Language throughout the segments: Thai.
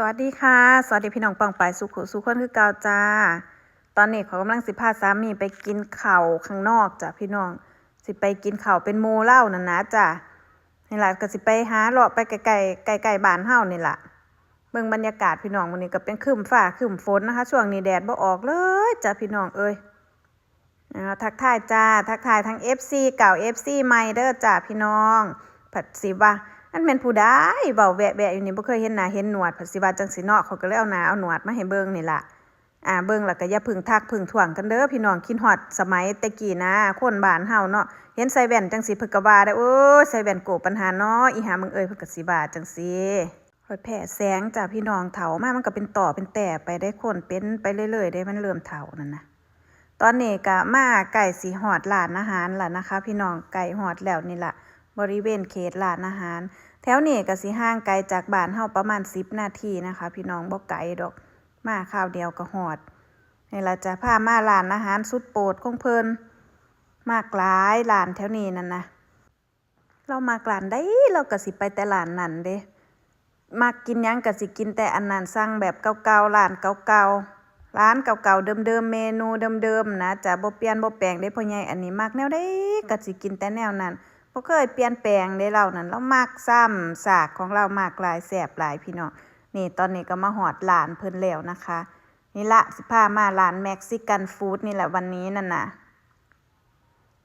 สวัสดีค่ะ สวัสดีพี่น้องปังปายสุขุสุขคนคือเก่าจ้า ตอนนี้เขากำลังสิพาสามีไปกินเข้าข้างนอกจ้ะพี่น้อง สิไปกินเข้าเป็นหมูเล้านั่นนะจ้ะนี่แหละก็สิไปหาเลาะไปไกลๆไกลๆบ้านเฮานี่แหละเบิ่งบรรยากาศพี่น้องวันนี้ก็เป็นครึ้มฟ้าครึ้มฝนนะคะ ช่วงนี้แดดบ่ออกเลยจ้ะพี่น้องเอ้ยอ่าทักทายจ้า ทักทายทั้ง FC เก่า FC ใหม่เด้อจ้าพี่น้องผัดสิว่า อันเป็นผู้ใดเบาแวะแวะอยู่นี่บ่เคยเห็นหน้าเห็นหนวดผัดสิว่าจังสิเนาะเขาก็เลยเอาหน้าเอาหนวดมาให้เบิ่งนี่ล่ะอ่าเบิ่งแล้วก็อย่าพึ่งทักพึ่งถ่วงกันเด้อพี่น้องคิดฮอดสมัยแต่กี้นะ คนบ้านเฮาเนาะเห็นใส่แว่นจังสิเพิ่นก็ว่าได้โอ้ยใส่แว่นโกปัญหาเนาะอีหามึงเอ้ยเพิ่นก็สิว่าจังสิค่อยแผ่แสงจ้าพี่น้องเฒ่ามามันก็เป็นต่อเป็นแต่ไปได้คนเป็นไปเรื่อยๆได้มันเริ่มเฒ่านั่นนะตอนนี้ก็มาไก่สีหอดร้านอาหารล่ะนะคะ พี่น้องไก่หอดแล้วนี่ล่ะ บริเวณเขตร้านอาหาร แถวนี้ก็สิห่างไกลจากบ้านเฮาประมาณ 10 นาทีนะคะ พี่น้องบ่ไกลดอก มาข้าวเดียวก็หอดนี่ละจะพามาร้านอาหารสุดโปรดของเพิ่นมากหลายร้านแถวนี้นั่นนะเรามากร้านได้เราก็สิไปแต่ร้านนั้นเด้มักกินยังก็สิกินแต่อันนั้นสั่งแบบเก่าๆร้านเก่าๆร้านเก่าๆเดิมๆเมนูเดิมๆนะจะบ่เปลี่ยนบ่แปลงได้พ่อใหญ่อันนี้มักแนวใดก็สิกินแต่แนวนั้น บ่เคยเปลี่ยนแปลงได้เรานั่นเรามักซ้ำสากของเรามากหลายแสบหลายพี่น้องนี่ตอนนี้ก็มาหอดร้านเพิ่นแล้วนะคะ นี่ละสิพามาร้านเม็กซิกันฟู้ดนี่แหละวันนี้นั่นน่ะ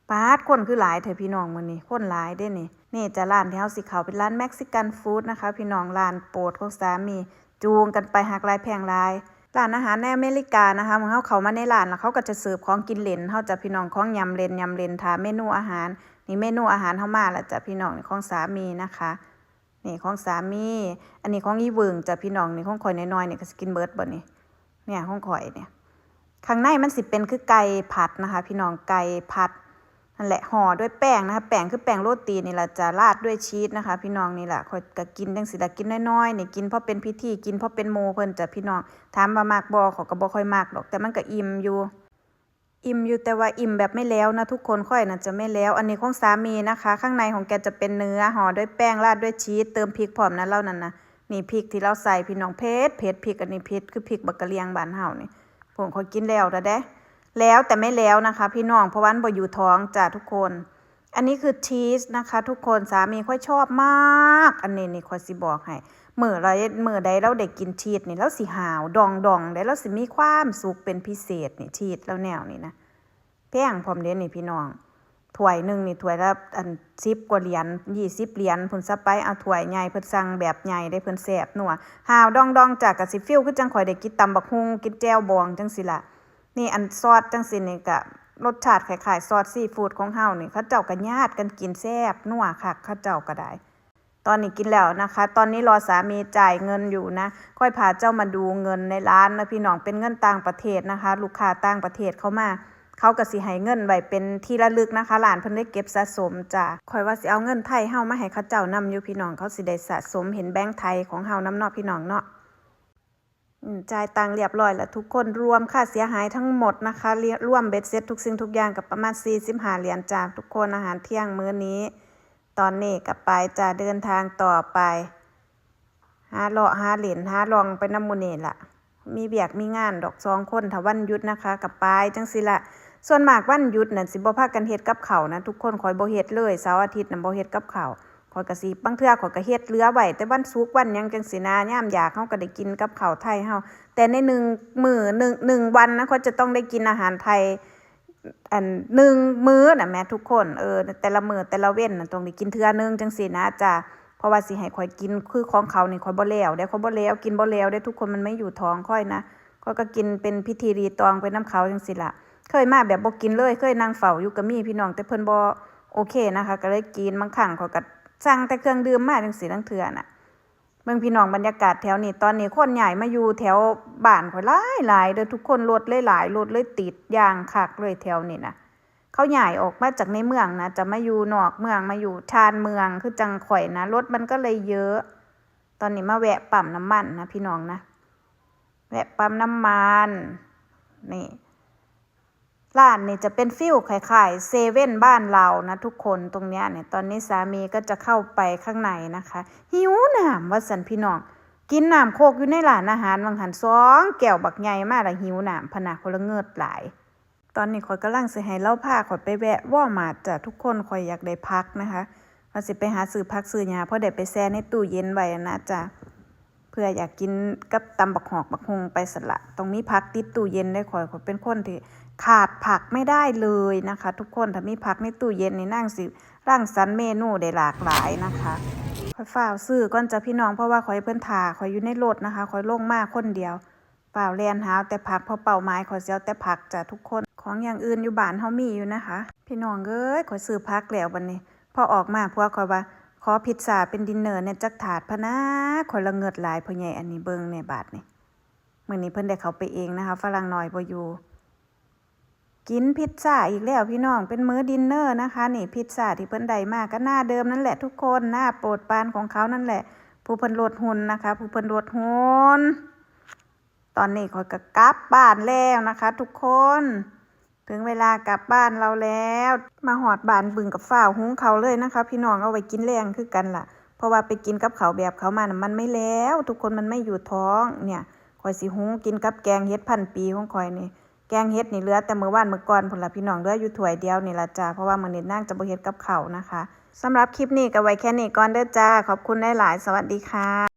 ปาดคนคือหลายเถอะพี่น้องมื้อนี้คนหลายเด้นี่นี่จะร้านที่เฮาสิเขาเป็นร้านเม็กซิกันฟู้ดนะคะ พี่น้องร้านโปรดของสามีจูงกันไปหักลายแพงลาย ร้านอาหารในอเมริกานะคะเมื่อเฮาเข้ามาในร้านแล้วเขาก็จะเสิร์ฟของกินเลนเฮาจะพี่น้องของยำเลนยำเลนถาเมนูอาหาร นี่เมนูอาหารเฮามาแล้วจ้ะพี่น้องนี่ของสามีนะคะนี่ของสามี อันนี้ของอีเวิงจ้ะพี่น้องนี่ของข่อยน้อยๆนี่ก็สิกินเบิร์ดบ่นี่เนี่ยของข่อยเนี่ยข้างในมันสิเป็นคือไก่ผัดนะคะ พี่น้องไก่ผัด นั่นแหละห่อด้วยแป้งนะคะ แป้งคือแป้งโรตีนี่แหละจะราดด้วยชีสนะคะ พี่น้องนี่แหละข่อยก็กินจังสิละกินน้อยๆนี่กินเพราะเป็นพิธีกินเพราะเป็นโมเพิ่นจะพี่น้องถามว่ามากบ่เขาก็บ่ค่อยมากดอก แต่มันก็อิ่มอยู่ อิ่มอยู่แต่ว่าอิ่มแบบไม่แล้วนะทุกคนค่อยน่ะจะไม่แล้ว อันนี้ของสามีนะคะ ข้างในของแกจะเป็นเนื้อห่อด้วยแป้งราดด้วยชีสเติมพริกพร้อมนะเล่านั่นนะนี่พริกที่เราใส่พี่น้องเผ็ดเผ็ดพริกอันนี้เผ็ดคือพริกบักกะเลียงบานเฮานี่ผมขอยกินแล้วแต่เด้ แล้วแต่ไม่แล้วนะคะพี่น้องเพราะว่ามันบ่อยู่ท้องจ้ะทุกคน อันนี้คือชีสนะคะ ทุกคนสามีค่อยชอบมาก อันนี้นี่ค่อยสิบอกให้มื้อไรมื้อใดเราได้กินชีสนี่เราสิหาวดองดองได้เราสิมีความสุขเป็นพิเศษนี่ชีสแล้วแนวนี่นะแพงพร้อมเด้นี่พี่น้องถ้วยหนึ่งนี่ถ้วยละอันสิบกว่าเหรียญยี่สิบเหรียญเพิ่นซะไปเอาถ้วยใหญ่เพิ่นสั่งแบบใหญ่ได้เพิ่นแซ่บนัวหาวดองดองจากกะสิฟิลคือจังข่อยได้กินตำบักฮุงกินแจ่วบองจังสิล่ะ นี่อันซอสจังสินี่ก็รสชาติคล้ายๆซอสซีฟู้ดของเฮานี่เขาเจ้าก็ญาติกันกินแซ่บนัวคักเขาเจ้าก็ได้ ตอนนี้กินแล้วนะคะ ตอนนี้รอสามีจ่ายเงินอยู่นะ ค่อยพาเจ้ามาดูเงินในร้านนะพี่น้องเป็นเงินต่างประเทศนะคะ ลูกค้าต่างประเทศเข้ามาเขาก็สิให้เงินไว้เป็นที่ระลึกนะคะ หลานเพิ่นได้เก็บสะสมจ้ะคอยว่าสิเอาเงินไทยเฮามาให้เขาเจ้านำอยู่พี่น้องเขาสิได้สะสมเห็นแบงค์ไทยของเฮานำเนาะพี่น้องเนาะ จ่ายตังเรียบร้อยแล้วทุกคนรวมค่าเสียหายทั้งหมดนะคะรวมเบ็ดเสร็จทุกสิ่งทุกอย่างกับประมาณ45เหรียญจ้าทุกคนอาหารเที่ยงมื้อนี้ ตอนนี้กับไปจะเดินทางต่อไปหาเลาะหาเหรียญหาลองไปน้ำมูนี่ล่ะ มีเบียกมีงานดอกสองคนถ้าวันหยุดนะคะกับไปจังสิละส่วนมากวันหยุดนั่นสิบ่พากันเฮ็ดกับเขานะทุกคนคอยบ่เฮ็ดเลยเสาร์อาทิตย์น่ะบ่เฮ็ดกับเขาว คอยก็สิบางเทื่อคอยก็เฮ็ดเหลือไว้แต่วันศุกวันยังจังสินะยามอยากเฮาก็ได้กินกับข้าวไทยเฮาแต่ในหนึ่งมือหนึ่งหนึ่งวันนะเขาจะต้องได้กินอาหารไทยอันหนึ่งมื้อน่ะแม่ทุกคนเออแต่ละมือแต่ละเว้นนะต้องได้กินเทื่อหนึงจังซี่นะจ้ะเพราะว่าสิให้ข่อยกินคือของเขานี่ข่อยบ่แล้วได้ข่อยบ่แล้วกินบ่แล้วได้ทุกคนมันไม่อยู่ท้องค่อยนะข่อยก็กินเป็นพิธีรีตองไปน้ำเขาจังซี่ล่ะเคยมาแบบบ่กินเลย เคยนั่งเฝ้าอยู่ก็มีพี่น้องแต่เพิ่นบ่โอเคนะคะ ก็เลยกินบางครั้งข่อยก็ สั่งแต่เครื่องดื่มมาจังซี่ทั้งเทื่อน่ะเบิ่งพี่น้องบรรยากาศแถวนี้ตอนนี้คนใหญ่มาอยู่แถวบ้านข่อยหลายหลายเด้อทุกคนรถเลยหลายรถเลยติดยางคักเลยแถวนี้นะเขาใหญ่ออกมาจากในเมืองนะจะมาอยู่นอกเมืองมาอยู่ชานเมืองคือจังข่อยนะรถมันก็เลยเยอะ ตอนนี้มาแวะปั๊มน้ำมันนะพี่น้องนะ แวะปั๊มน้ำมันนี่ ร้านนี่จะเป็นฟิลคล้ายๆเซเว่นบ้านเรานะทุกคนตรงเนี้ยเนี่ยตอนนี้สามีก็จะเข้าไปข้างในนะคะ หิวน้ำว่าสันพี่น้อง กินน้ำโคกอยู่ในร้านอาหารวังหันสองแก้วบักใหญ่มากละหิวน้ำพนะคนละเงิดหลาย ตอนนี้ข่อยกำลังสิให้เล่าพาข่อยไปแวะวอมาจ้ะทุกคนข่อยอยากได้พักนะคะว่าสิไปหาซื้อพักซื้อยาเพราะได้ไปแช่ในตู้เย็นไว้นะจ้ะ เพื่ออยากกินกับตำบักหอกบักฮงไปสละตรงนี้พักติดตู้เย็นได้ข่อยข่อเป็นคนที่ขาดผักไม่ได้เลยนะคะ ทุกคนถ้ามีผักในตู้เย็นนี่นั่งสิร่างสรรเมนูได้หลากหลายนะคะข่อยฝ้าวซื้อก่อนจะพี่น้องเพราะว่าข่อยเพิ่อนทาข่อยอยู่ในรถนะคะข่อยโล่งมากคนเดียวเปล่าแลนหาแต่ผักพราะเป่าไม้ขอยเซียวแต่ผักจ้ะทุกคนของอย่างอื่นอยู่บ้านเฮามีอยู่นะคะ พี่น้องเอ้ยขอยซื้อผักแล้วบัดนี้ พอออกมาพวกขอยว่า ขอพิซซ่าเป็นดินเนอร์เนี่ยจักถาดพะนะข่อยละเงิดหลายพ่อใหญ่อันนี้เบิ่งในบาทนี่มื้อนี้เพิ่นได้เขาไปเองนะคะฝรั่งน้อยบ่อยู่กินพิซซ่าอีกแล้วพี่น้องเป็นมื้อดินเนอร์นะคะนี่พิซซ่าที่เพิ่นได้มาก็หน้าเดิมนั่นแหละทุกคนหน้าโปรดปานของเขานั่นแหละ ผู้เพิ่นลดหุ่นนะคะ ผู้เพิ่นลดหุ่นตอนนี้ข่อยก็กลับบ้านแล้วนะคะ ทุกคน ถึงเวลากลับบ้านเราแล้ว มาหอดบานบึงกับฝ้าหุงเขาเลยนะคะ พี่น้องเอาไว้กินแรงคือกันล่ะ เพราะว่าไปกินกับเขาแบบเขามานะมันไม่แล้ว ทุกคนมันไม่อยู่ท้องเนี่ยข่อยสิหุงกินกับแกงเฮ็ดพันปีของข่อยนี่แกงเฮ็ดนี่เหลือแต่เมื้อวานเมื้อก่อนพุ่นล่ะพี่น้องเหลืออยู่ถ้วยเดียวนี่ละจ้าเพราะว่ามื้อนี้นางจะบ่เฮ็ดกับเขานะคะสำหรับคลิปนี้ก็ไว้แค่นี้ก่อนเด้อจ้าขอบคุณได้หลายสวัสดีค่ะ